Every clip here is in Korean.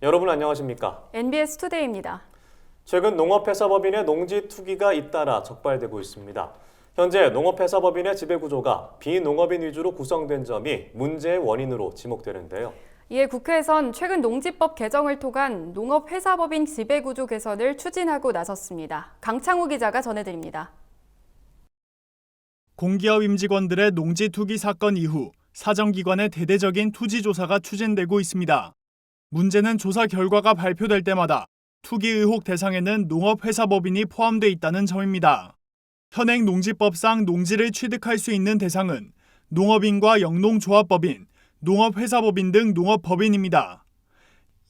여러분 안녕하십니까? NBS 투데이입니다. 최근 농업회사법인의 농지 투기가 잇따라 적발되고 있습니다. 현재 농업회사법인의 지배구조가 비농업인 위주로 구성된 점이 문제의 원인으로 지목되는데요. 이에 국회에선 최근 농지법 개정을 통한 농업회사법인 지배구조 개선을 추진하고 나섰습니다. 강창우 기자가 전해드립니다. 공기업 임직원들의 농지 투기 사건 이후 사정기관의 대대적인 투지 조사가 추진되고 있습니다. 문제는 조사 결과가 발표될 때마다 투기 의혹 대상에는 농업회사법인이 포함돼 있다는 점입니다. 현행 농지법상 농지를 취득할 수 있는 대상은 농업인과 영농조합법인, 농업회사법인 등 농업법인입니다.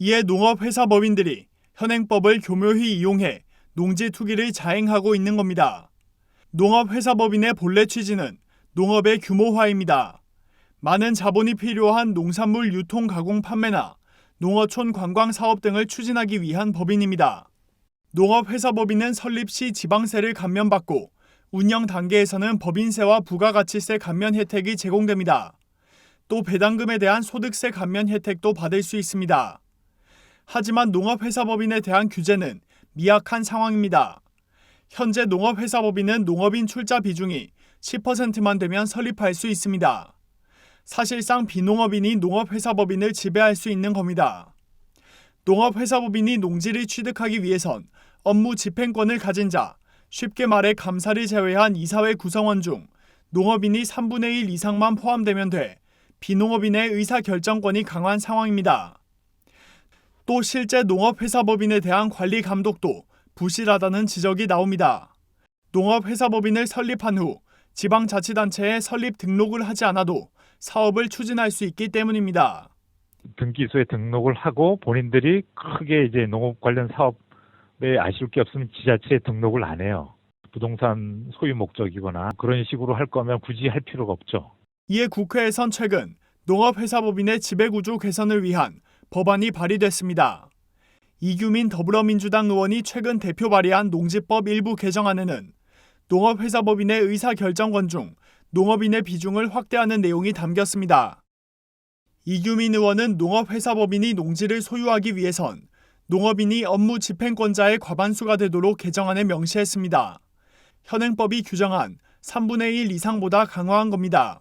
이에 농업회사법인들이 현행법을 교묘히 이용해 농지 투기를 자행하고 있는 겁니다. 농업회사법인의 본래 취지는 농업의 규모화입니다. 많은 자본이 필요한 농산물 유통 가공 판매나 농어촌 관광 사업 등을 추진하기 위한 법인입니다. 농업회사법인은 설립 시 지방세를 감면받고 운영 단계에서는 법인세와 부가가치세 감면 혜택이 제공됩니다. 또 배당금에 대한 소득세 감면 혜택도 받을 수 있습니다. 하지만 농업회사법인에 대한 규제는 미약한 상황입니다. 현재 농업회사법인은 농업인 출자 비중이 10%만 되면 설립할 수 있습니다. 사실상 비농업인이 농업회사법인을 지배할 수 있는 겁니다. 농업회사법인이 농지를 취득하기 위해선 업무 집행권을 가진 자, 쉽게 말해 감사를 제외한 이사회 구성원 중 농업인이 3분의 1 이상만 포함되면 돼 비농업인의 의사결정권이 강한 상황입니다. 또 실제 농업회사법인에 대한 관리 감독도 부실하다는 지적이 나옵니다. 농업회사법인을 설립한 후 지방자치단체에 설립 등록을 하지 않아도 사업을 추진할 수 있기 때문입니다. 등기소에 등록을 하고 본인들이 크게 이제 농업 관련 사업에 아쉬울 게 없으면 지자체에 등록을 안 해요. 부동산 소유 목적이거나 그런 식으로 할 거면 굳이 할 필요가 없죠. 이에 국회에선 최근 농업회사법인의 지배구조 개선을 위한 법안이 발의됐습니다. 이규민 더불어민주당 의원이 최근 대표 발의한 농지법 일부 개정안에는 농업회사법인의 의사결정권 중 농업인의 비중을 확대하는 내용이 담겼습니다. 이규민 의원은 농업회사법인이 농지를 소유하기 위해선 농업인이 업무 집행권자의 과반수가 되도록 개정안에 명시했습니다. 현행법이 규정한 3분의 1 이상보다 강화한 겁니다.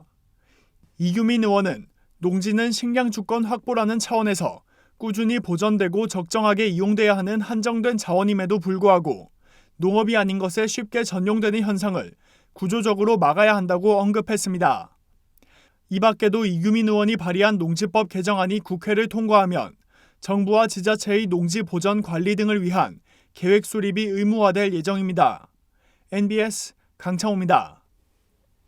이규민 의원은 농지는 식량 주권 확보라는 차원에서 꾸준히 보전되고 적정하게 이용돼야 하는 한정된 자원임에도 불구하고 농업이 아닌 것에 쉽게 전용되는 현상을 구조적으로 막아야 한다고 언급했습니다. 이 밖에도 이규민 의원이 발의한 농지법 개정안이 국회를 통과하면 정부와 지자체의 농지 보전 관리 등을 위한 계획 수립이 의무화될 예정입니다. NBS 강창호입니다.